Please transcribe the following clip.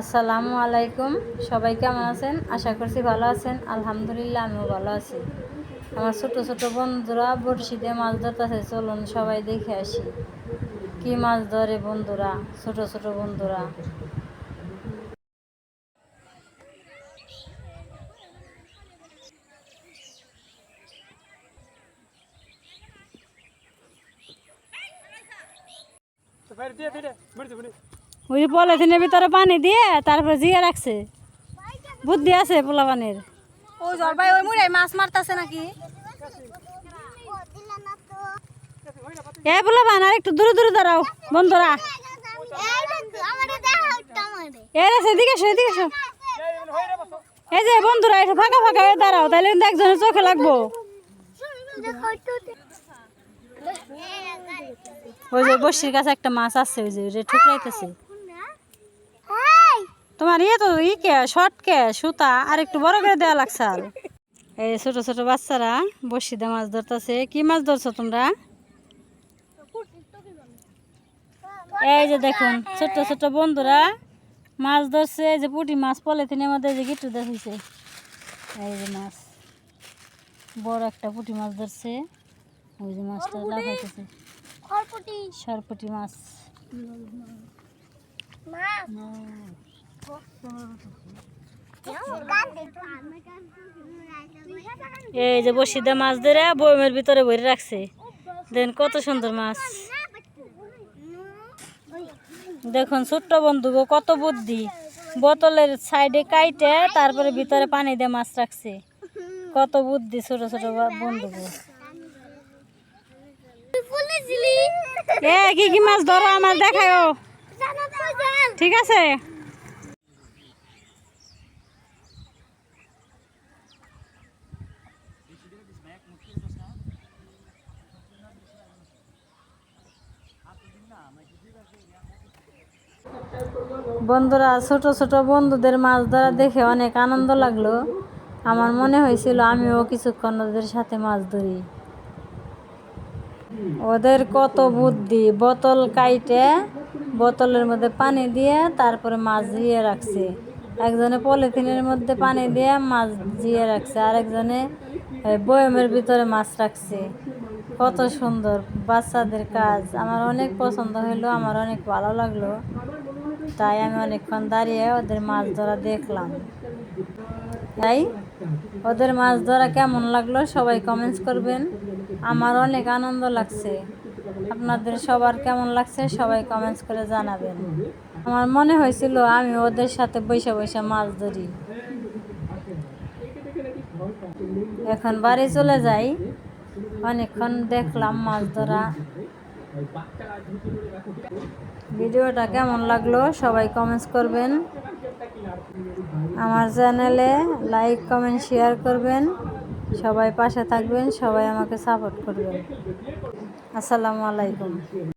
আসসালামু আলাইকুম। সবাই কেমন আছেন? আশা করছি ভালো আছেন। আলহামদুলিল্লাহ, আমিও ভালো আছি। আমার ছোট ছোট বন্ধুরা বড়শি দিয়ে মাছ ধরতেছে, চলুন সবাই দেখে আসি। কি মাছ ধরে বন্ধুরা, ছোট ছোট বন্ধুরা? ওই যে পলিথিনের ভিতরে পানি দিয়ে তারপরে জিয়ে রাখছে। বুদ্ধি আছে পোলা পানির ও জলপাই ওই মুড়াই মাছ মারতাছে নাকি? এ পোলা পান আর একটু দূরে দূরে দাঁড়াও বন্ধুরা। এর আছে এদিকে এসো এদিকে এসো। এই যে বন্ধুরা একটু ফাঁকা ফাঁকা দাঁড়াও তাহলে কিন্তু একজনের চোখে লাগবো। ওই যে বসির কাছে একটা মাছ আছে ওই যে ওই যে ঠুকরাইতেছে। তোমার ইয়ে তো ই কে শর্ট কে সুতা আর একটু বড় করে দেওয়া লাগছে আর। এই যে ছোট ছোট বাচ্চারা বসিতে মাছ ধরতেছে। কি মাছ ধরছো তোমরা? এই যে দেখুন ছোট ছোট বন্ধুরা মাছ ধরছে। এই যে পুটি মাছ পলিথিনের মধ্যে যে গিট্টু দেখেছে এই যে মাছ বড় একটা পুটি মাছ ধরছে। ওই যে মাছটা লাফাইতেছে সরপুটি। মাছ। এই যে বসিদা মাছ ধরে বয়মের ভিতরে ভরে রাখছে। দেন কত সুন্দর মাছ। দেখুন ছোট্ট বন্ধু গো কত বুদ্ধি। বোতলের সাইডে কাইটে, তারপরে ভিতরে পানি দিয়ে মাছ রাখছে। কত বুদ্ধি ছোট ছোট বা- বন্ধু গো এ, কি কি মাছ ধরো আমার দেখাও ঠিক আছে? বন্ধুরা, ছোট ছোট বন্ধুদের মাছ ধরা দেখে অনেক আনন্দ লাগল। আমার মনে হয়েছিল আমিও কিছুক্ষণ ওদের সাথে মাছ ধরি। ওদের কত বুদ্ধি, বোতল কাইটে, বোতলের মধ্যে পানি দিয়ে তারপরে মাছ জিয়ে রাখছে। একজনে পলিথিনের মধ্যে পানি দিয়ে মাছ জিয়ে রাখছে, আরেকজনে বয়মের ভিতরে মাছ রাখছে। কত সুন্দর বাচ্চাদের কাজ। আমার অনেক পছন্দ হলো আমার অনেক ভালো লাগল। তাই আমি অনেকক্ষণ দাঁড়িয়ে ওদের মাছ ধরা দেখলাম। তাই ওদের মাছ ধরা কেমন লাগল সবাই কমেন্টস করবেন। আমার অনেক আনন্দ লাগছে। আপনাদের সবার কেমন লাগছে সবাই কমেন্টস করে জানাবেন। আমার মনে হয়েছিল আমি ওদের সাথে বসে বসে মাছ ধরি। এখন বাড়ি চলে যাই। অনেকক্ষণ দেখলাম মাছ ধরা। ভিডিওটা কেমন লাগল সবাই কমেন্টস করবেন। আমার চ্যানেলে লাইক কমেন্ট শেয়ার করবেন। সবাই পাশে থাকবেন, সবাই আমাকে সাপোর্ট করবেন। আসসালামু আলাইকুম।